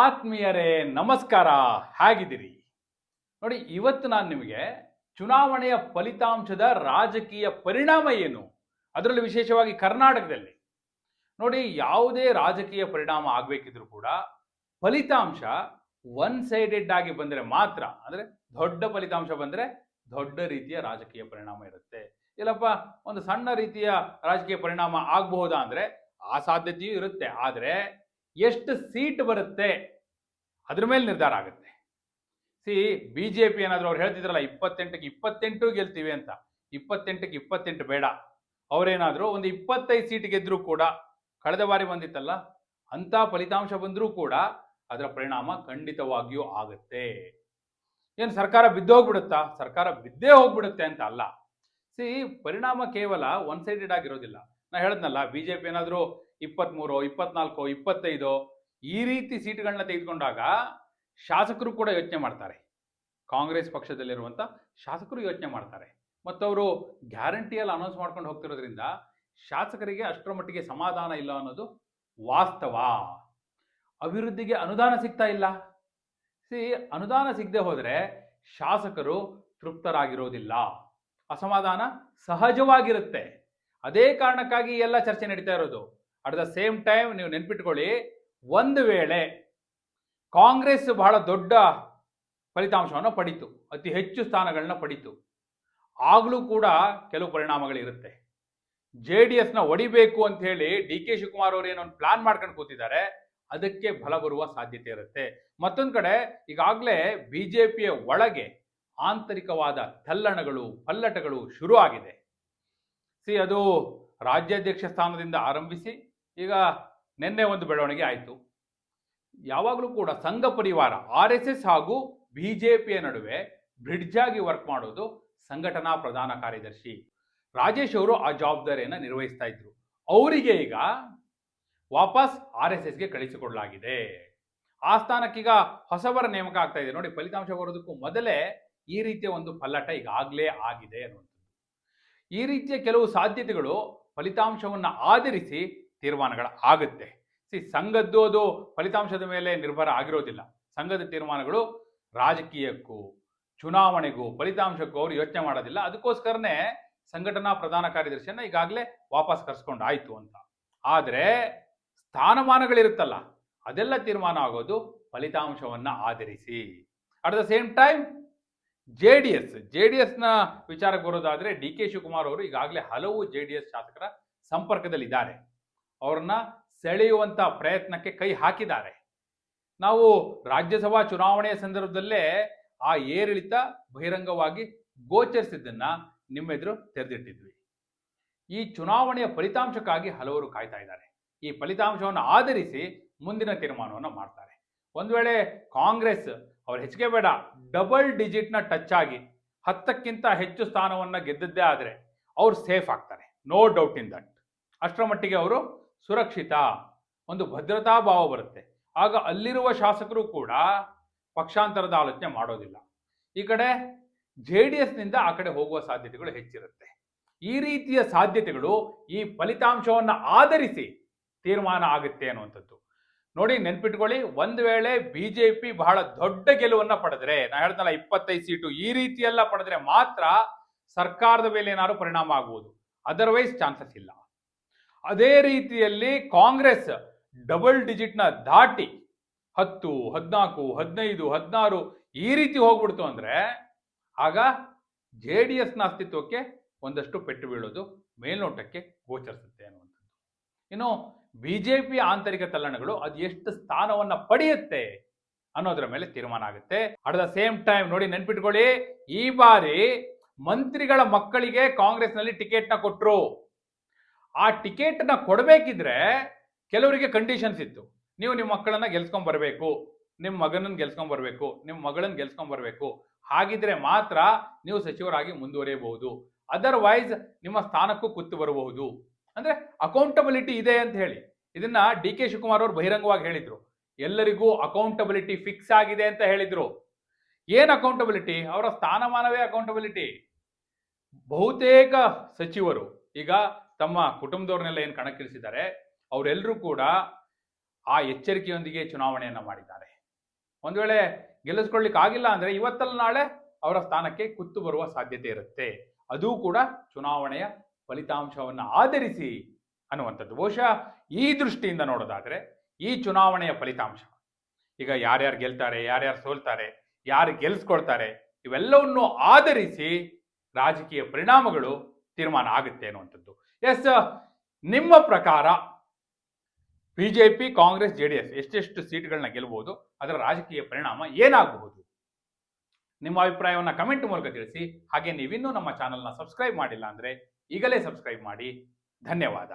ಆತ್ಮೀಯರೇ, ನಮಸ್ಕಾರ. ಹೇಗಿದ್ದೀರಿ. ನೋಡಿ, ಇವತ್ತು ನಾನು ನಿಮಗೆ ಚುನಾವಣೆಯ ಫಲಿತಾಂಶದ ರಾಜಕೀಯ ಪರಿಣಾಮ ಏನು? ಅದರಲ್ಲಿ ವಿಶೇಷವಾಗಿ ಕರ್ನಾಟಕದಲ್ಲಿ. ನೋಡಿ, ಯಾವುದೇ ರಾಜಕೀಯ ಪರಿಣಾಮ ಆಗಬೇಕಿದ್ರೂ ಕೂಡ ಫಲಿತಾಂಶ ಒನ್ ಸೈಡೆಡ್ ಆಗಿ ಬಂದರೆ ಮಾತ್ರ, ಅಂದರೆ ದೊಡ್ಡ ಫಲಿತಾಂಶ ಬಂದರೆ ದೊಡ್ಡ ರೀತಿಯ ರಾಜಕೀಯ ಪರಿಣಾಮ ಇರುತ್ತೆ. ಇಲ್ಲಪ್ಪ, ಒಂದು ಸಣ್ಣ ರೀತಿಯ ರಾಜಕೀಯ ಪರಿಣಾಮ ಆಗಬಹುದಾ ಅಂದರೆ ಆ ಸಾಧ್ಯತೆಯೂ ಇರುತ್ತೆ. ಆದರೆ ಎಷ್ಟು ಸೀಟ್ ಬರುತ್ತೆ? ಅದ್ರ ಮೇಲೆ ನಿರ್ಧಾರ ಆಗುತ್ತೆ. ಸಿ ಬಿ ಜೆ ಪಿ ಏನಾದರೂ ಅವ್ರು ಹೇಳ್ತಿದ್ರಲ್ಲ, ಇಪ್ಪತ್ತೆಂಟಕ್ಕೆ ಇಪ್ಪತ್ತೆಂಟು ಗೆಲ್ತೀವಿ ಅಂತ. ಇಪ್ಪತ್ತೆಂಟಕ್ಕೆ ಇಪ್ಪತ್ತೆಂಟು ಬೇಡ. ಅವರೇನಾದರೂ ಒಂದು ಇಪ್ಪತ್ತೈದು ಸೀಟ್ ಗೆದ್ದರೂ ಕೂಡ, ಕಳೆದ ಬಾರಿ ಬಂದಿತ್ತಲ್ಲ, ಅಂಥ ಫಲಿತಾಂಶ ಬಂದರೂ ಕೂಡ ಅದರ ಪರಿಣಾಮ ಖಂಡಿತವಾಗಿಯೂ ಆಗುತ್ತೆ. ಏನು ಸರ್ಕಾರ ಬಿದ್ದೋಗ್ಬಿಡುತ್ತಾ? ಸರ್ಕಾರ ಬಿದ್ದೇ ಹೋಗ್ಬಿಡುತ್ತೆ ಅಂತ ಅಲ್ಲ. ಸಿ ಪರಿಣಾಮ ಕೇವಲ ಒನ್ ಸೈಡೆಡ್ ಆಗಿರೋದಿಲ್ಲ. ನಾ ಹೇಳಿದ್ನಲ್ಲ ಬಿ ಜೆ ಪಿ ಏನಾದರೂ ಇಪ್ಪತ್ತ್ಮೂರು ಇಪ್ಪತ್ನಾಲ್ಕು, ಇಪ್ಪತ್ತೈದು ಈ ರೀತಿ ಸೀಟ್ಗಳನ್ನ ತೆಗೆದುಕೊಂಡಾಗ ಶಾಸಕರು ಕೂಡ ಯೋಚನೆ ಮಾಡ್ತಾರೆ. ಕಾಂಗ್ರೆಸ್ ಪಕ್ಷದಲ್ಲಿರುವಂಥ ಶಾಸಕರು ಯೋಚನೆ ಮಾಡ್ತಾರೆ. ಮತ್ತು ಅವರು ಗ್ಯಾರಂಟಿಯಲ್ಲಿ ಅನೌನ್ಸ್ ಮಾಡ್ಕೊಂಡು ಹೋಗ್ತಿರೋದ್ರಿಂದ ಶಾಸಕರಿಗೆ ಅಷ್ಟರ ಮಟ್ಟಿಗೆ ಸಮಾಧಾನ ಇಲ್ಲ ಅನ್ನೋದು ವಾಸ್ತವ. ಅಭಿವೃದ್ಧಿಗೆ ಅನುದಾನ ಸಿಗ್ತಾ ಇಲ್ಲ. ಸಿ, ಅನುದಾನ ಸಿಗದೆ ಹೋದರೆ ಶಾಸಕರು ತೃಪ್ತರಾಗಿರೋದಿಲ್ಲ. ಅಸಮಾಧಾನ ಸಹಜವಾಗಿರುತ್ತೆ. ಅದೇ ಕಾರಣಕ್ಕಾಗಿ ಎಲ್ಲ ಚರ್ಚೆ ನಡೀತಾ ಇರೋದು. ಅಟ್ ದ ಸೇಮ್ ಟೈಮ್ ನೀವು ನೆನ್ಪಿಟ್ಕೊಳ್ಳಿ, ಒಂದು ವೇಳೆ ಕಾಂಗ್ರೆಸ್ ಬಹಳ ದೊಡ್ಡ ಫಲಿತಾಂಶವನ್ನು ಪಡಿತು, ಅತಿ ಹೆಚ್ಚು ಸ್ಥಾನಗಳನ್ನ ಪಡಿತು, ಆಗಲೂ ಕೂಡ ಕೆಲವು ಪರಿಣಾಮಗಳಿರುತ್ತೆ. ಜೆ ಡಿ ಎಸ್ನ ಒಡಿಬೇಕು ಅಂತ ಹೇಳಿ ಡಿ ಕೆ ಶಿವಕುಮಾರ್ ಅವರು ಏನೋ ಪ್ಲಾನ್ ಮಾಡ್ಕೊಂಡು ಕೂತಿದ್ದಾರೆ, ಅದಕ್ಕೆ ಬಲ ಬರುವ ಸಾಧ್ಯತೆ ಇರುತ್ತೆ. ಮತ್ತೊಂದು ಕಡೆ, ಈಗಾಗಲೇ ಬಿ ಜೆ ಪಿಯ ಒಳಗೆ ಆಂತರಿಕವಾದ ತಲ್ಲಣಗಳು ಪಲ್ಲಟಗಳು ಶುರು ಆಗಿದೆ ಸಿ, ಅದು ರಾಜ್ಯಾಧ್ಯಕ್ಷ ಸ್ಥಾನದಿಂದ ಆರಂಭಿಸಿ ಈಗ ನಿನ್ನೆ ಒಂದು ಬೆಳವಣಿಗೆ ಆಯಿತು. ಯಾವಾಗಲೂ ಕೂಡ ಸಂಘ ಪರಿವಾರ, ಆರ್ ಎಸ್ ಹಾಗೂ ಬಿ ಜೆ ಪಿಯ ನಡುವೆ ಬ್ರಿಡ್ಜ್ ಆಗಿ ವರ್ಕ್ ಮಾಡೋದು ಸಂಘಟನಾ ಪ್ರಧಾನ ಕಾರ್ಯದರ್ಶಿ ರಾಜೇಶ್ ಅವರು ಆ ಜವಾಬ್ದಾರಿಯನ್ನು ನಿರ್ವಹಿಸ್ತಾ ಇದ್ರು. ಅವರಿಗೆ ಈಗ ವಾಪಸ್ ಆರ್ ಎಸ್ ಎಸ್ಗೆ ಕಳಿಸಿಕೊಡಲಾಗಿದೆ. ಆ ಸ್ಥಾನಕ್ಕೀಗ ಹೊಸವರ ನೇಮಕ ಆಗ್ತಾ ಇದೆ. ನೋಡಿ, ಫಲಿತಾಂಶ ಬರೋದಕ್ಕೂ ಮೊದಲೇ ಈ ರೀತಿಯ ಒಂದು ಪಲ್ಲಟ ಈಗಾಗಲೇ ಆಗಿದೆ ಅನ್ನುವಂಥದ್ದು. ಈ ರೀತಿಯ ಕೆಲವು ಸಾಧ್ಯತೆಗಳು ಫಲಿತಾಂಶವನ್ನು ಆಧರಿಸಿ ತೀರ್ಮಾನಗಳ ಆಗುತ್ತೆ. ಸಿ ಸಂಘದ್ದು ಅದು ಫಲಿತಾಂಶದ ಮೇಲೆ ನಿರ್ಭರ ಆಗಿರೋದಿಲ್ಲ. ಸಂಘದ ತೀರ್ಮಾನಗಳು ರಾಜಕೀಯಕ್ಕೂ, ಚುನಾವಣೆಗೂ, ಫಲಿತಾಂಶಕ್ಕೂ ಅವರು ಯೋಚನೆ ಮಾಡೋದಿಲ್ಲ. ಅದಕ್ಕೋಸ್ಕರನೇ ಸಂಘಟನಾ ಪ್ರಧಾನ ಕಾರ್ಯದರ್ಶಿಯನ್ನ ಈಗಾಗಲೇ ವಾಪಸ್ ಕರ್ಸ್ಕೊಂಡು ಆಯಿತು ಅಂತ. ಆದರೆ ಸ್ಥಾನಮಾನಗಳಿರುತ್ತಲ್ಲ, ಅದೆಲ್ಲ ತೀರ್ಮಾನ ಆಗೋದು ಫಲಿತಾಂಶವನ್ನ ಆಧರಿಸಿ. At the same time J D S J D ಎಸ್ನ ವಿಚಾರಕ್ಕೆ ಬರೋದಾದರೆ ಡಿ ಕೆ ಶಿವಕುಮಾರ್ ಅವರು ಈಗಾಗಲೇ ಹಲವು ಜೆ ಡಿ ಎಸ್ ಶಾಸಕರ ಸಂಪರ್ಕದಲ್ಲಿದ್ದಾರೆ. ಅವ್ರನ್ನ ಸೆಳೆಯುವಂಥ ಪ್ರಯತ್ನಕ್ಕೆ ಕೈ ಹಾಕಿದ್ದಾರೆ. ನಾವು ರಾಜ್ಯಸಭಾ ಚುನಾವಣೆಯ ಸಂದರ್ಭದಲ್ಲೇ ಆ ಏರಿಳಿತ ಬಹಿರಂಗವಾಗಿ ಗೋಚರಿಸಿದ್ದನ್ನ ನಿಮ್ಮೆದುರು ತೆರೆದಿಟ್ಟಿದ್ವಿ. ಈ ಚುನಾವಣೆಯ ಫಲಿತಾಂಶಕ್ಕಾಗಿ ಹಲವರು ಕಾಯ್ತಾ ಇದ್ದಾರೆ. ಈ ಫಲಿತಾಂಶವನ್ನು ಆಧರಿಸಿ ಮುಂದಿನ ತೀರ್ಮಾನವನ್ನು ಮಾಡ್ತಾರೆ. ಒಂದು ವೇಳೆ ಕಾಂಗ್ರೆಸ್ ಅವ್ರು ಹೆಚ್ಚಿಗೆ ಬೇಡ, ಡಬಲ್ ಡಿಜಿಟ್ನ ಟಚ್ ಆಗಿ ಹತ್ತಕ್ಕಿಂತ ಹೆಚ್ಚು ಸ್ಥಾನವನ್ನು ಗೆದ್ದದ್ದೇ ಆದರೆ ಅವ್ರು ಸೇಫ್ ಆಗ್ತಾರೆ. No doubt in that. ಅಷ್ಟರ ಮಟ್ಟಿಗೆ ಅವರು ಸುರಕ್ಷಿತ, ಒಂದು ಭದ್ರತಾ ಭಾವ ಬರುತ್ತೆ. ಆಗ ಅಲ್ಲಿರುವ ಶಾಸಕರು ಕೂಡ ಪಕ್ಷಾಂತರದ ಆಲೋಚನೆ ಮಾಡೋದಿಲ್ಲ. ಈ ಕಡೆ ಜೆ ಡಿ ಎಸ್ನಿಂದ ಆ ಕಡೆ ಹೋಗುವ ಸಾಧ್ಯತೆಗಳು ಹೆಚ್ಚಿರುತ್ತೆ. ಈ ರೀತಿಯ ಸಾಧ್ಯತೆಗಳು ಈ ಫಲಿತಾಂಶವನ್ನು ಆಧರಿಸಿ ತೀರ್ಮಾನ ಆಗುತ್ತೆ ಅನ್ನುವಂಥದ್ದು. ನೋಡಿ, ನೆನ್ಪಿಟ್ಕೊಳ್ಳಿ, ಒಂದು ವೇಳೆ ಬಿ ಜೆ ಪಿ ಬಹಳ ದೊಡ್ಡ ಗೆಲುವನ್ನ ಪಡೆದರೆ, ನಾ ಹೇಳ್ತಲ್ಲ ಇಪ್ಪತ್ತೈದು ಸೀಟು ಈ ರೀತಿಯೆಲ್ಲ ಪಡೆದ್ರೆ ಮಾತ್ರ ಸರ್ಕಾರದ ಮೇಲೆ ಏನಾದರೂ ಪರಿಣಾಮ ಆಗುವುದು. ಅದರ್ವೈಸ್ ಚಾನ್ಸಸ್ ಇಲ್ಲ. ಅದೇ ರೀತಿಯಲ್ಲಿ ಕಾಂಗ್ರೆಸ್ ಡಬಲ್ ಡಿಜಿಟ್ನ ದಾಟಿ ಹತ್ತು, ಹದಿನಾಲ್ಕು, ಹದಿನೈದು, ಹದಿನಾರು ಈ ರೀತಿ ಹೋಗ್ಬಿಡ್ತು ಅಂದ್ರೆ ಆಗ ಜೆ ಡಿ ಎಸ್ನ ಅಸ್ತಿತ್ವಕ್ಕೆ ಒಂದಷ್ಟು ಪೆಟ್ಟು ಬೀಳೋದು ಮೇಲ್ನೋಟಕ್ಕೆ ಗೋಚರಿಸುತ್ತೆ ಅನ್ನುವಂಥದ್ದು. ಇನ್ನು ಬಿ ಜೆ ಪಿ ಆಂತರಿಕ ತಲ್ಲಣಗಳು ಅದು ಎಷ್ಟು ಸ್ಥಾನವನ್ನ ಪಡೆಯುತ್ತೆ ಅನ್ನೋದ್ರ ಮೇಲೆ ತೀರ್ಮಾನ ಆಗುತ್ತೆ. ಅಟ್ ದ ಸೇಮ್ ಟೈಮ್ ನೋಡಿ ನೆನ್ಪಿಟ್ಕೊಳ್ಳಿ, ಈ ಬಾರಿ ಮಂತ್ರಿಗಳ ಮಕ್ಕಳಿಗೆ ಕಾಂಗ್ರೆಸ್ನಲ್ಲಿ ಟಿಕೆಟ್ನ ಕೊಟ್ಟರು ಆ ಟಿಕೆಟ್ನ ಕೊಡಬೇಕಿದ್ರೆ ಕೆಲವರಿಗೆ ಕಂಡೀಷನ್ಸ್ ಇತ್ತು. ನೀವು ನಿಮ್ಮ ಮಕ್ಕಳನ್ನ ಗೆಲ್ಸ್ಕೊಂಡ್ ಬರಬೇಕು, ನಿಮ್ಮ ಮಗನನ್ನ ಗೆಲ್ಸ್ಕೊಂಡ್ ಬರಬೇಕು, ನಿಮ್ಮ ಮಗಳನ್ನ ಗೆಲ್ಸ್ಕೊಂಡ್ ಬರಬೇಕು. ಹಾಗಿದ್ರೆ ಮಾತ್ರ ನೀವು ಸಚಿವರಾಗಿ ಮುಂದುವರಿಯಬಹುದು. ಅದರ್ವೈಸ್ ನಿಮ್ಮ ಸ್ಥಾನಕ್ಕೂ ಕುತ್ತು ಬರಬಹುದು. ಅಂದ್ರೆ ಅಕೌಂಟಬಿಲಿಟಿ ಇದೆ ಅಂತ ಹೇಳಿ. ಇದನ್ನ ಡಿ ಕೆ ಶಿವಕುಮಾರ್ ಅವರು ಬಹಿರಂಗವಾಗಿ ಹೇಳಿದ್ರು. ಎಲ್ಲರಿಗೂ ಅಕೌಂಟಬಿಲಿಟಿ ಫಿಕ್ಸ್ ಆಗಿದೆ ಅಂತ ಹೇಳಿದ್ರು. ಏನ್ ಅಕೌಂಟಬಿಲಿಟಿ ಅವರ ಸ್ಥಾನಮಾನವೇ ಅಕೌಂಟಬಿಲಿಟಿ ಬಹುತೇಕ ಸಚಿವರು ಈಗ ತಮ್ಮ ಕುಟುಂಬದವ್ರನ್ನೆಲ್ಲ ಏನು ಕಣಕ್ಕಿಳಿಸಿದ್ದಾರೆ? ಅವರೆಲ್ಲರೂ ಕೂಡ ಆ ಎಚ್ಚರಿಕೆಯೊಂದಿಗೆ ಚುನಾವಣೆಯನ್ನು ಮಾಡಿದ್ದಾರೆ. ಒಂದು ವೇಳೆ ಗೆಲ್ಲಿಸ್ಕೊಳ್ಳಿಕ್ಕಾಗಿಲ್ಲ ಅಂದ್ರೆ ಇವತ್ತಲ್ಲ ನಾಳೆ ಅವರ ಸ್ಥಾನಕ್ಕೆ ಕುತ್ತು ಬರುವ ಸಾಧ್ಯತೆ ಇರುತ್ತೆ. ಅದು ಕೂಡ ಚುನಾವಣೆಯ ಫಲಿತಾಂಶವನ್ನು ಆಧರಿಸಿ ಅನ್ನುವಂಥದ್ದು. ಬಹುಶಃ ಈ ದೃಷ್ಟಿಯಿಂದ ನೋಡೋದಾದ್ರೆ ಈ ಚುನಾವಣೆಯ ಫಲಿತಾಂಶ. ಈಗ ಯಾರ್ಯಾರು ಗೆಲ್ತಾರೆ, ಯಾರ್ಯಾರು ಸೋಲ್ತಾರೆ, ಯಾರು ಗೆಲ್ಸ್ಕೊಳ್ತಾರೆ, ಇವೆಲ್ಲವನ್ನು ಆಧರಿಸಿ ರಾಜಕೀಯ ಪರಿಣಾಮಗಳು ತೀರ್ಮಾನ ಆಗುತ್ತೆ ಅನ್ನುವಂಥದ್ದು. ಎಸ್ ನಿಮ್ಮ ಪ್ರಕಾರ BJP Congress J D S ಎಷ್ಟೆಷ್ಟು ಸೀಟ್ಗಳನ್ನ ಗೆಲ್ಲಬಹುದು ಅದರ ರಾಜಕೀಯ ಪರಿಣಾಮ ಏನಾಗಬಹುದು? ನಿಮ್ಮ ಅಭಿಪ್ರಾಯವನ್ನು ಕಮೆಂಟ್ ಮೂಲಕ ತಿಳಿಸಿ. ಹಾಗೆ ನೀವಿನ್ನೂ ನಮ್ಮ ಚಾನಲ್ನ ಸಬ್ಸ್ಕ್ರೈಬ್ ಮಾಡಿಲ್ಲ ಅಂದರೆ ಈಗಲೇ ಸಬ್ಸ್ಕ್ರೈಬ್ ಮಾಡಿ. ಧನ್ಯವಾದ.